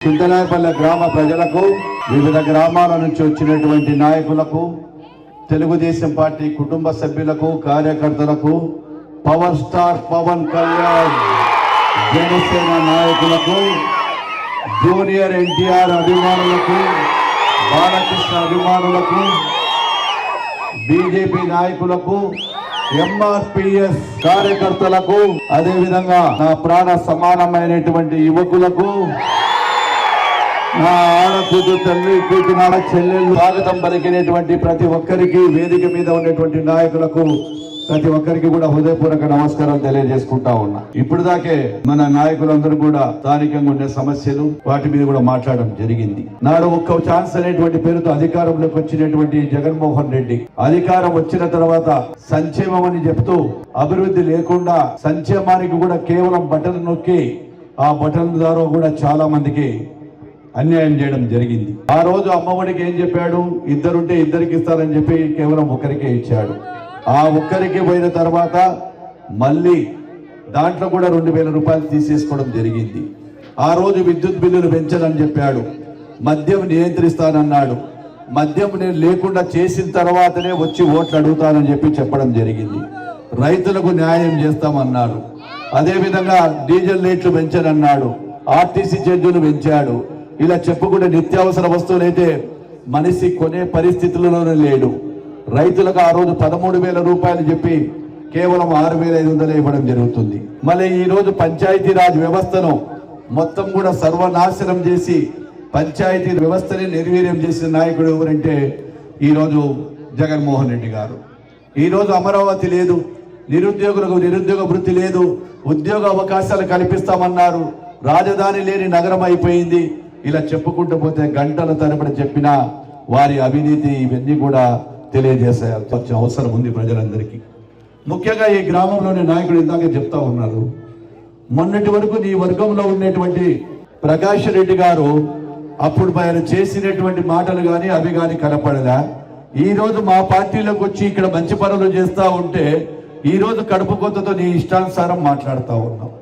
చింతనాయపల్లె గ్రామ ప్రజలకు వివిధ గ్రామాల నుంచి వచ్చినటువంటి నాయకులకు తెలుగుదేశం పార్టీ కుటుంబ సభ్యులకు కార్యకర్తలకు పవర్ స్టార్ పవన్ కళ్యాణ్ జనసేన నాయకులకు జూనియర్ ఎన్టీఆర్ అభిమానులకు బాలకృష్ణ అభిమానులకు బీజేపీ నాయకులకు ఎంఆర్పిఎస్ కార్యకర్తలకు అదేవిధంగా నా ప్రాణ సమానమైనటువంటి యువకులకు నా ఆడకూతురు తల్లి కూతురు చెల్లెళ్ళు స్వాగతం పలికినటువంటి ప్రతి ఒక్కరికి వేదిక మీద ఉన్నటువంటి నాయకులకు ప్రతి ఒక్కరికి కూడా హృదయపూర్వక నమస్కారం తెలియజేసుకుంటా ఉన్నా. ఇప్పుడు దాకే మన నాయకులందరూ కూడా స్థానికంగా ఉండే సమస్యలు వాటి మీద కూడా మాట్లాడడం జరిగింది. నాడు ఒక్క ఛాన్స్ అనేటువంటి పేరుతో అధికారంలోకి వచ్చినటువంటి జగన్మోహన్ రెడ్డి అధికారం వచ్చిన తర్వాత సంక్షేమం అని చెప్తూ అభివృద్ధి లేకుండా సంక్షేమానికి కూడా కేవలం బటన్ నొక్కి ఆ బటన్ ద్వారా కూడా చాలా మందికి అన్యాయం చేయడం జరిగింది. ఆ రోజు అమ్మఒడికి ఏం చెప్పాడు? ఇద్దరుంటే ఇద్దరికి ఇస్తారని చెప్పి కేవలం ఒకరికే ఇచ్చాడు. ఆ ఒక్కరికి పోయిన తర్వాత మళ్ళీ దాంట్లో కూడా రెండు వేల రూపాయలు తీసేసుకోవడం జరిగింది. ఆ రోజు విద్యుత్ బిల్లులు పెంచనని చెప్పాడు. మద్యం నియంత్రిస్తానన్నాడు. మద్యం నేను లేకుండా చేసిన తర్వాతనే వచ్చి ఓట్లు అడుగుతానని చెప్పి చెప్పడం జరిగింది. రైతులకు న్యాయం చేస్తామన్నాడు. అదేవిధంగా డీజిల్ రేట్లు పెంచనన్నాడు. ఆర్టీసీ ఛార్జీలు పెంచాడు. ఇలా చెప్పుకుంటే నిత్యావసర వస్తువులైతే మనిషి కొనే పరిస్థితుల్లోనే లేడు. రైతులకు ఆ రోజు పదమూడు వేల రూపాయలు చెప్పి కేవలం ఆరు వేల ఐదు వందలు ఇవ్వడం జరుగుతుంది. మళ్ళీ ఈరోజు పంచాయతీరాజ్ వ్యవస్థను మొత్తం కూడా సర్వనాశనం చేసి పంచాయతీ వ్యవస్థని నిర్వీర్యం చేసిన నాయకుడు ఎవరంటే ఈరోజు జగన్మోహన్ రెడ్డి గారు. ఈరోజు అమరావతి లేదు నిరుద్యోగులకు నిరుద్యోగ వృత్తి లేదు ఉద్యోగ అవకాశాలు కల్పిస్తామన్నారు రాజధాని లేని నగరం అయిపోయింది ఇలా చెప్పుకుంటూ పోతే గంటల తరబడి చెప్పిన వారి అవినీతి ఇవన్నీ కూడా తెలియజేసాల్సిన అవసరం ఉంది ప్రజలందరికీ. ముఖ్యంగా ఈ గ్రామంలోని నాయకుడు ఇందాక చెప్తా ఉన్నారు మొన్నటి వరకు నీ వర్గంలో ఉన్నటువంటి ప్రకాష్ రెడ్డి గారు అప్పుడు ఆయన చేసినటువంటి మాటలు కానీ అవి కానీ కనపడదా ఈ రోజు మా పార్టీలోకి వచ్చి ఇక్కడ మంచి పనులు చేస్తూ ఉంటే ఈరోజు కడుపు కొత్తతో నీ ఇష్టానుసారం మాట్లాడుతూ ఉన్నావు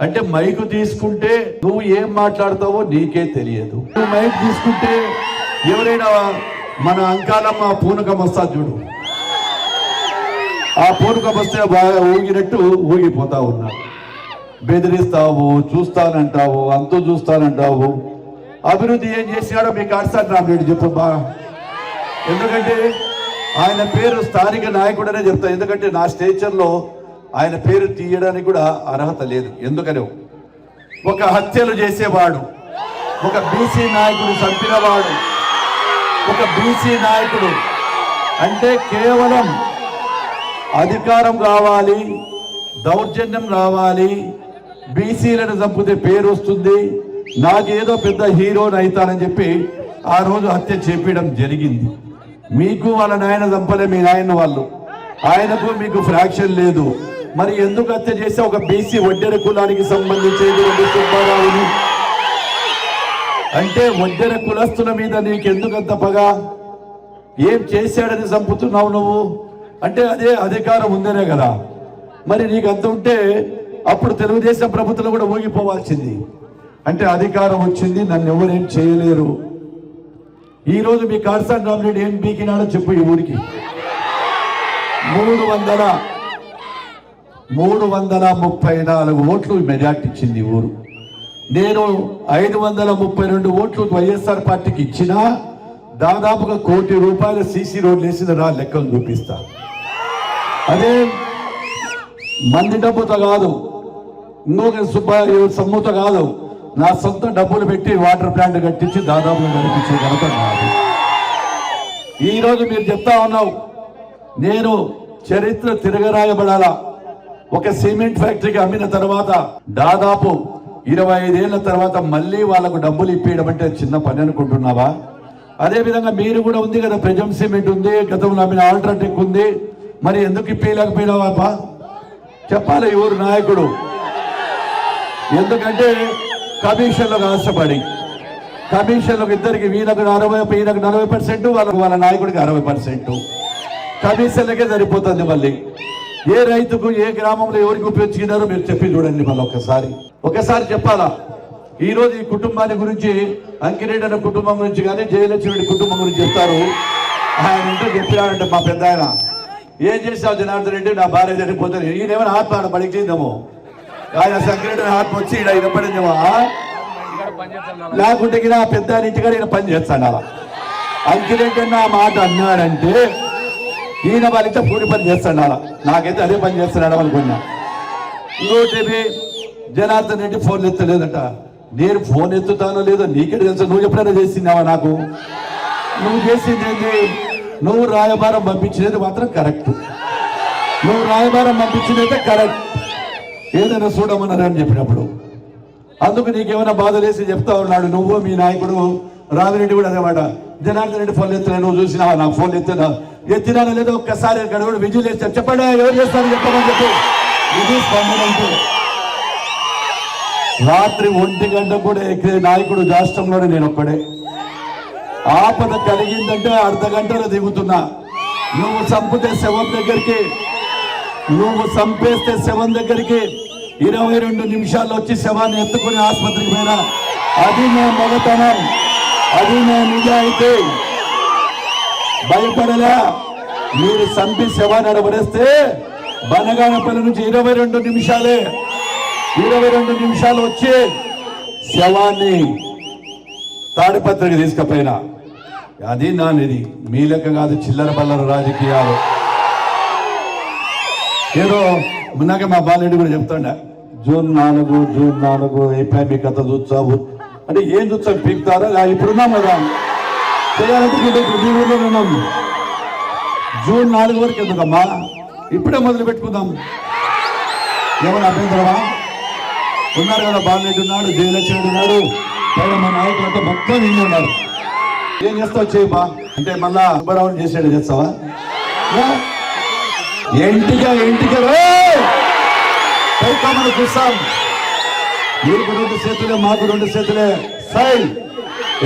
అంటే మైకు తీసుకుంటే నువ్వు ఏం మాట్లాడతావో నీకే తెలియదు. నువ్వు మైక్ తీసుకుంటే ఎవరైనా మన అంకాలమ్మ పూనకం వస్తా చూడు. ఆ పూనకం వస్తే బాగా ఊగినట్టు ఊగిపోతా ఉన్నా బెదిరిస్తావు చూస్తానంటావు అంతు చూస్తానంటావు. అభివృద్ధి ఏం చేసినాడో మీకు అర్సాన్ రామరెడ్డి చెప్పు బా ఎందుకంటే ఆయన పేరు స్థానిక నాయకుడనే చెప్తాను ఎందుకంటే నా స్టేచర్లో ఆయన పేరు తీయడానికి కూడా అర్హత లేదు. ఎందుకని? ఒక హత్యలు చేసేవాడు ఒక బీసీ నాయకుడు చంపినవాడు ఒక బీసీ నాయకుడు అంటే కేవలం అధికారం కావాలి దౌర్జన్యం రావాలి బీసీలను చంపితే పేరు వస్తుంది నాకేదో పెద్ద హీరోని అవుతానని చెప్పి ఆ రోజు హత్య చేపించడం జరిగింది. మీకు వాళ్ళ నాయన చంపలే మీ నాయన వాళ్ళు. ఆయనకు మీకు ఫ్రాక్షన్ లేదు. మరి ఎందుకు హత్య చేస్తే ఒక బీసీ వడ్డెర కులానికి సంబంధించేది సుబ్బారావుని? అంటే వడ్డెర కులస్తుల మీద నీకెందుకంత పగ? ఏం చేశాడని చంపుతున్నావు నువ్వు? అంటే అదే అధికారం ఉందనే కదా. మరి నీకు అంత ఉంటే అప్పుడు తెలుగుదేశం ప్రభుత్వం కూడా ఊగిపోవాల్సింది అంటే అధికారం వచ్చింది నన్ను ఎవరేం చేయలేరు. ఈరోజు మీ కార్సాన్ రామరెడ్డి ఏం పీకినాడో చెప్పు ఈ ఊరికి. మూడు వందల మూడు వందల ముప్పై నాలుగు ఓట్లు మెజార్టీ ఇచ్చింది ఊరు. నేను ఐదు వందల ముప్పై రెండు ఓట్లు వైఎస్ఆర్ పార్టీకి ఇచ్చినా దాదాపుగా కోటి రూపాయల సీసీ రోడ్లు వేసిన రా లెక్కలు చూపిస్తా. అదే మంది డబ్బుతో కాదు ఇంకొక సుబ్బాయి సొమ్ముతో కాదు నా సొంత డబ్బులు పెట్టి వాటర్ ప్లాంట్ కట్టించి దాదాపుగా నడిపించే ఘనత నాది. ఈరోజు మీరు చెప్తా ఉన్నావు నేను చరిత్ర తిరగరాయబడాలా? ఒక సిమెంట్ ఫ్యాక్టరీకి అమ్మిన తర్వాత దాదాపు ఇరవై ఐదేళ్ళ తర్వాత మళ్ళీ వాళ్ళకు డబ్బులు ఇప్పించడం అంటే చిన్న పని అనుకుంటున్నావా? అదేవిధంగా మీరు కూడా ఉంది కదా ప్రజం సిమెంట్ ఉంది గతంలో అమ్మిన ఆల్ట్రాటెక్ ఉంది. మరి ఎందుకు ఇప్పలేకపోయినావా చెప్పాలి ఎవరు నాయకుడు? ఎందుకంటే కమిషన్లకు ఆశపడి కమిషన్లకు ఇద్దరికి వీళ్ళకు అరవై ఈయనకు నలభై పర్సెంట్ వాళ్ళకు వాళ్ళ నాయకుడికి అరవై పర్సెంట్. కమిషన్లకే సరిపోతుంది మళ్ళీ. ఏ రైతుకు ఏ గ్రామంలో ఎవరికి ఉపయోగించుకున్నారో మీరు చెప్పి చూడండి మళ్ళీ ఒకసారి ఒకసారి చెప్పాలా? ఈ రోజు ఈ కుటుంబాన్ని గురించి అంకిరెడ్డి అనే కుటుంబం గురించి కానీ జయలక్ష్మి కుటుంబం గురించి చెప్తారు. ఆయన ఇంట్లో చెప్పినాడంటే మా పెద్ద ఆయన ఏం చేసావు జనార్దన్ రెడ్డి? నా భార్య చనిపోతుంది ఈయన ఏమైనా ఆత్మ పడిచిందేమో ఆయన సంక్రెడ్డి ఆత్మ వచ్చి ఈయన ఈయన పడిందేమో లేకుంటే ఈయన ఆ పెద్ద ఆయన ఇంటికాడ ఈయన పని చేస్తాడు? అలా అంకిరెడ్డి అన్న మాట అన్నాడంటే ఈయన వాళ్ళ పూరి పని చేస్తాడు? నాకైతే అదే పని చేస్తున్నాడు అనుకున్నా. ఇంకోటి జనార్దన్ రెడ్డి ఫోన్ ఎత్తలేదట. నేను ఫోన్ ఎత్తుతానో లేదో నీకే తెలుసు. నువ్వు ఎప్పుడైనా చేసినావా నాకు? నువ్వు చేసింది ఏంటి నువ్వు రాయబారం పంపించినది మాత్రం కరెక్ట్. నువ్వు రాయబారం పంపించినైతే కరెక్ట్. ఏదైనా చూడమన్నారని చెప్పినప్పుడు. అందుకు నీకేమైనా బాధ వేసి చెప్తా ఉన్నాడు. నువ్వు మీ నాయకుడు. రామిరెడ్డి కూడా అదేమాట జనార్దన్ రెడ్డి ఫోన్ ఎత్తలే. నువ్వు చూసినావా? నాకు ఫోన్ ఎత్తున్నా ఎత్తినా లేదో ఒక్కసారి ఇక్కడ కూడా విజులు చేస్తారు చెప్పండి ఎవరు చేస్తారు? చెప్పమని చెప్పి. ఇది స్పందన అంటే. రాత్రి ఒంటి గంట కూడా ఎక్కే నాయకుడు రాష్ట్రంలోనే నేను ఒక్కడే. ఆపద కలిగిందంటే అర్ధ గంటలో దిగుతున్నా. నువ్వు చంపితే శవం దగ్గరికి నువ్వు చంపేస్తే శవం దగ్గరికి ఇరవై రెండు నిమిషాల్లో వచ్చి శవాన్ని ఎత్తుకుని ఆసుపత్రికి పోయినా. అది నా మగతనం. అది నా నిజాయితీ. భయపడలే. మీరు చంపి శవాన్ని అడబడేస్తే బనగానపల్లి నుంచి ఇరవై రెండు నిమిషాలే. ఇరవై రెండు నిమిషాలు వచ్చి శవాన్ని తాడిపత్రికి తీసుకపోయినా. అది నానిది. మీ లెక్క కాదు చిల్లర బల్లర రాజకీయాలు. ఏదో మున్నాక మా బాలరెడ్డి కూడా చెప్తాండ జూన్ నాలుగు జూన్ నాలుగు ఏపీ కథ చూస్తావు. అంటే ఏం చూస్తాం? పీక్తారా? ఇప్పుడున్నాం కదా. చేయాలంటే ప్రతి ఊర్లో ఉన్నాం జూన్ నాలుగు వరకు ఎందుకమ్మా? ఇప్పుడే మొదలు పెట్టుకుందాం. ఏమైనా అభ్యంతరమా? ఉన్నారు కదా బాలరెడ్డి ఉన్నాడు జయలక్ష్మి ఉన్నాడు పైన మా నాయకులంతా మొత్తం నిండి ఉన్నారు. ఏం చేస్తావు చేయబా అంటే మళ్ళా సుబ్బారావు చేసాడు చేస్తావా? ఏ? ఎంటిగా ఎంటిగా చూస్తాం. మీకు రెండు చేతులే మాకు రెండు చేతులే. సై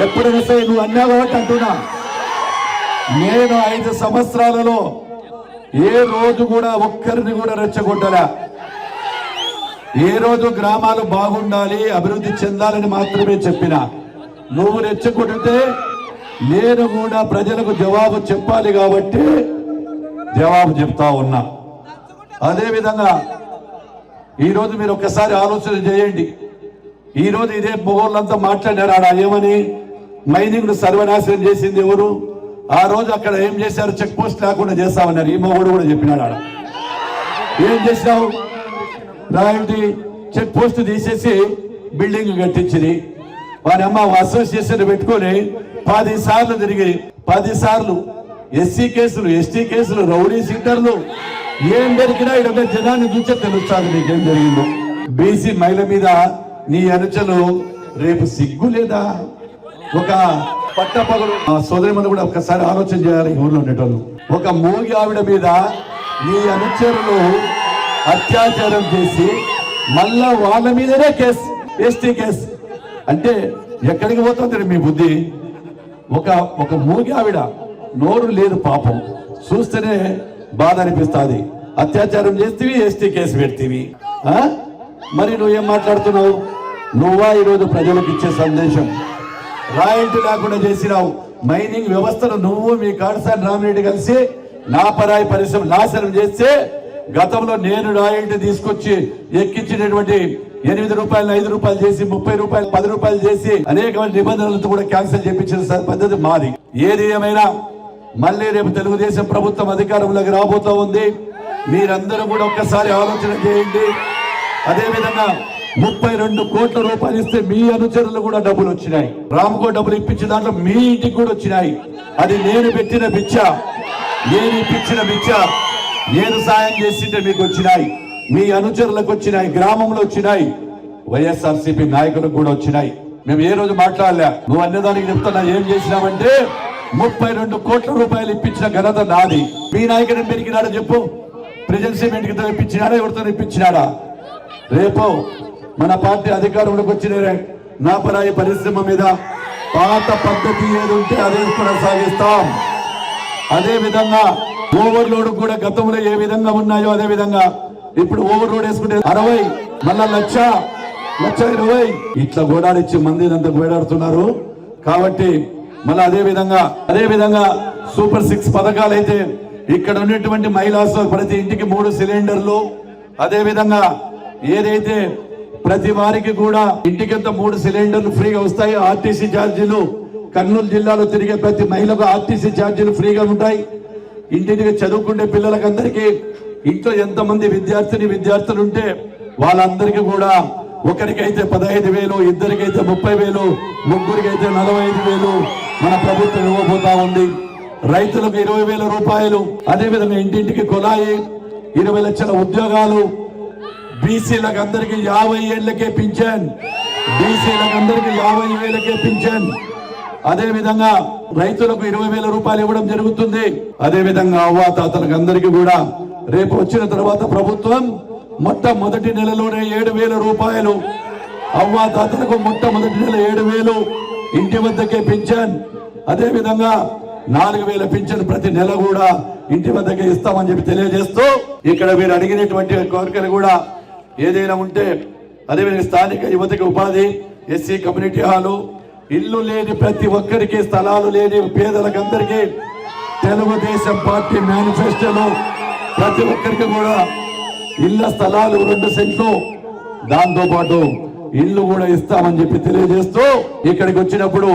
ఎప్పుడైనా చూస్తే నువ్వు అన్నా కాబట్టి అంటున్నా. నేను ఐదు సంవత్సరాలలో ఏ రోజు కూడా ఒక్కరిని కూడా రెచ్చగొట్టలే. ఏ రోజు గ్రామాలు బాగుండాలి అభివృద్ధి చెందాలని మాత్రమే చెప్పిన. నువ్వు రెచ్చగొడితే నేను కూడా ప్రజలకు జవాబు చెప్పాలి కాబట్టి జవాబు చెప్తా ఉన్నా. అదేవిధంగా ఈరోజు మీరు ఒక్కసారి ఆలోచన చేయండి. ఈరోజు ఇదే మొగోళ్ళంతా మాట్లాడారు ఆడ ఏమని? మైనింగ్ సర్వనాశనం చేసింది ఎవరు? ఆ రోజు అక్కడ ఏం చేశారు? చెక్ పోస్ట్ లేకుండా చేస్తామన్నారు ఈ మొగుడు కూడా చెప్పినాడు ఆడ. ఏం చేసినావు? రాయల్టీ చెక్ పోస్ట్ తీసేసి బిల్డింగ్ కట్టించింది వారి అమ్మ అసోసియేషన్ పెట్టుకొని పది సార్లు తిరిగి పది సార్లు ఎస్సీ కేసులు ఎస్టీ కేసులు రౌడీ సెంటర్లు ఏం జరిగినా ఇక్కడ జనాన్ని చూసే తెలుస్తాను నీకేం జరిగిందో. బీసీ మహిళ మీద నీ అనుచలు రేపు సిగ్గు లేదా? ఒక పట్టపగలు ఆ సోదరి కూడా ఒకసారి ఆలోచన చేయాలి ఊర్లో ఉండేటోళ్ళు. ఒక మూగి ఆవిడ మీద నీ అనుచరులు అత్యాచారం చేసి మళ్ళా వాళ్ళ మీదనే కేసు ఎస్టీ కేసు. అంటే ఎక్కడికి పోతుంది మీ బుద్ధి? ఒక ఒక మూగి ఆవిడ నోరు లేదు పాపం. చూస్తేనే బాధ అనిపిస్తుంది. అత్యాచారం చేస్తేవి ఎస్టీ కేసు పెడితేవి. మరి నువ్వేం మాట్లాడుతున్నావు? నువ్వా ఈరోజు ప్రజలకు ఇచ్చే సందేశం? రాయల్టీ లేకుండా చేసినావు. మైనింగ్ వ్యవస్థను నువ్వు మీ కాడసాని రామిరెడ్డి కలిసి నా పరాయి పరిశ్రమ నాశనం చేస్తే గతంలో నేను రాయల్టీ తీసుకొచ్చి ఎక్కించినటువంటి ఎనిమిది రూపాయలు ఐదు రూపాయలు చేసి ముప్పై రూపాయలు పది రూపాయలు చేసి అనేక నిబంధనలతో కూడా క్యాన్సిల్ చేయించిన పద్ధతి మాది. ఏది ఏమైనా మళ్ళీ రేపు తెలుగుదేశం ప్రభుత్వం అధికారంలోకి రాబోతా ఉంది మీరందరూ కూడా ఒక్కసారి ఆలోచన చేయండి. అదేవిధంగా ముప్పై రెండు కోట్ల రూపాయలు ఇస్తే మీ అనుచరులు కూడా డబ్బులు వచ్చినాయి. రామ్కో డబ్బులు ఇప్పించిన దాంట్లో మీ ఇంటికి కూడా వచ్చినాయి. అది నేను పెట్టిన బిచ్చ నేను ఇప్పించిన బిచ్చ నేను సాయం చేసింటే మీకు వచ్చినాయి. మీ అనుచరులకు వచ్చినాయి. గ్రామంలో వచ్చినాయి. వైఎస్ఆర్సీపీ నాయకులకు కూడా వచ్చినాయి. మేము ఏ రోజు మాట్లాడలే. నువ్వు అన్నదానికి చెప్తున్నా ఏం చేసినావంటే ముప్పై రెండు కోట్ల రూపాయలు ఇప్పించిన ఘనత నాది. మీ నాయకుడు పెరిగినాడో చెప్పు. ప్రజెంట్ సిమెంట్కి ఇప్పించినాడా ఎవరితో ఇప్పించినాడా? రేపు మన పార్టీ అధికారంలోకి వచ్చిన నాపరాయి పరిశ్రమ మీద పాత పద్ధతి ఏది ఉంటే అదే కొనసాగిస్తాం. అదే విధంగా ఓవర్లోడ్ కూడా గతంలో ఏ విధంగా ఉన్నాయో అదే విధంగా ఇప్పుడు ఓవర్లోడ్ వేసుకుంటే అరవై మళ్ళా లక్ష లక్ష ఇరవై. ఇట్లా గోడాడిచ్చి మందిని అంత గోడాడుతున్నారు. కాబట్టి మళ్ళీ అదే విధంగా అదే విధంగా సూపర్ సిక్స్ పథకాలు అయితే ఇక్కడ ఉన్నటువంటి మహిళా ప్రతి ఇంటికి మూడు సిలిండర్లు. అదే విధంగా ఏదైతే ప్రతి వారికి కూడా ఇంటికింత మూడు సిలిండర్లు ఫ్రీగా వస్తాయి. ఆర్టీసీ ఛార్జీలు కర్నూలు జిల్లాలో తిరిగే ప్రతి మహిళకు ఆర్టీసీ ఛార్జీలు ఫ్రీగా ఉంటాయి. ఇంటింటికి చదువుకునే పిల్లలకందరికీ ఇంట్లో ఎంతమంది విద్యార్థిని విద్యార్థులు ఉంటే వాళ్ళందరికీ కూడా ఒకరికైతే పదహైదు వేలు ఇద్దరికైతే ముప్పై వేలు ముగ్గురికైతే నలభై ఐదు వేలు మన ప్రభుత్వం ఇవ్వబోతా ఉంది. రైతులకు ఇరవై వేల రూపాయలు. అదేవిధంగా ఇంటింటికి కొలాయి ఇరవై లక్షల ఉద్యోగాలు బీసీలకు అందరికి యాభై ఏళ్ళకే పింఛన్. బీసీలకు అందరికి యాభై వేలకే పింఛన్. అదే విధంగా రైతులకు ఇరవై వేల రూపాయలు ఇవ్వడం జరుగుతుంది. అదే విధంగా అవ్వాతాతలకు అందరికి కూడా రేపు వచ్చిన తర్వాత ప్రభుత్వం మొట్టమొదటి నెలలోనే ఏడు వేల రూపాయలు అవ్వాతాతలకు మొట్టమొదటి నెల ఏడు వేలు ఇంటి వద్దకే పింఛన్. అదే విధంగా నాలుగు వేల పింఛన్ ప్రతి నెల కూడా ఇంటి వద్దకే ఇస్తామని చెప్పి తెలియజేస్తూ ఇక్కడ మీరు అడిగినటువంటి కోరికలు కూడా ఏదైనా ఉంటే అదేవిధంగా స్థానిక యువతకి ఉపాధి ఎస్సీ కమ్యూనిటీ హాలు ఇల్లు లేని ప్రతి ఒక్కరికి స్థలాలు లేని పేదలకందరికీ తెలుగుదేశం పార్టీ మేనిఫెస్టోలో ప్రతి ఒక్కరికి కూడా ఇళ్ళ స్థలాలు రెండు సెంట్లు. దాంతోపాటు ఇల్లు కూడా ఇస్తామని చెప్పి తెలియజేస్తూ ఇక్కడికి వచ్చినప్పుడు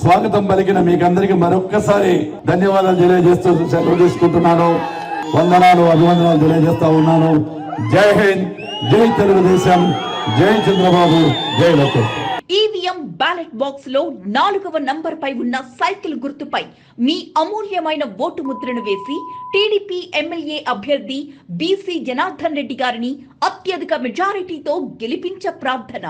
స్వాగతం పలికిన మీకందరికి మరొక్కసారి ధన్యవాదాలు తెలియజేస్తూ సెలవు తీసుకుంటున్నాను. వందనాలు అభివందనాలు తెలియజేస్తా ఉన్నాను. జై హింద్! జై తెలుగుదేశం జై చంద్రబాబు జై లోకేష్. ఈవీఎం బ్యాలెట్ బాక్స్లో నాలుగవ నంబర్ పై ఉన్న సైకిల్ గుర్తుపై మీ అమూల్యమైన ఓటు ముద్రను వేసి టీడీపీ ఎమ్మెల్యే అభ్యర్థి బీసీ జనార్దన్ రెడ్డి గారిని అత్యధిక మెజారిటీతో గెలిపించ ప్రార్థన.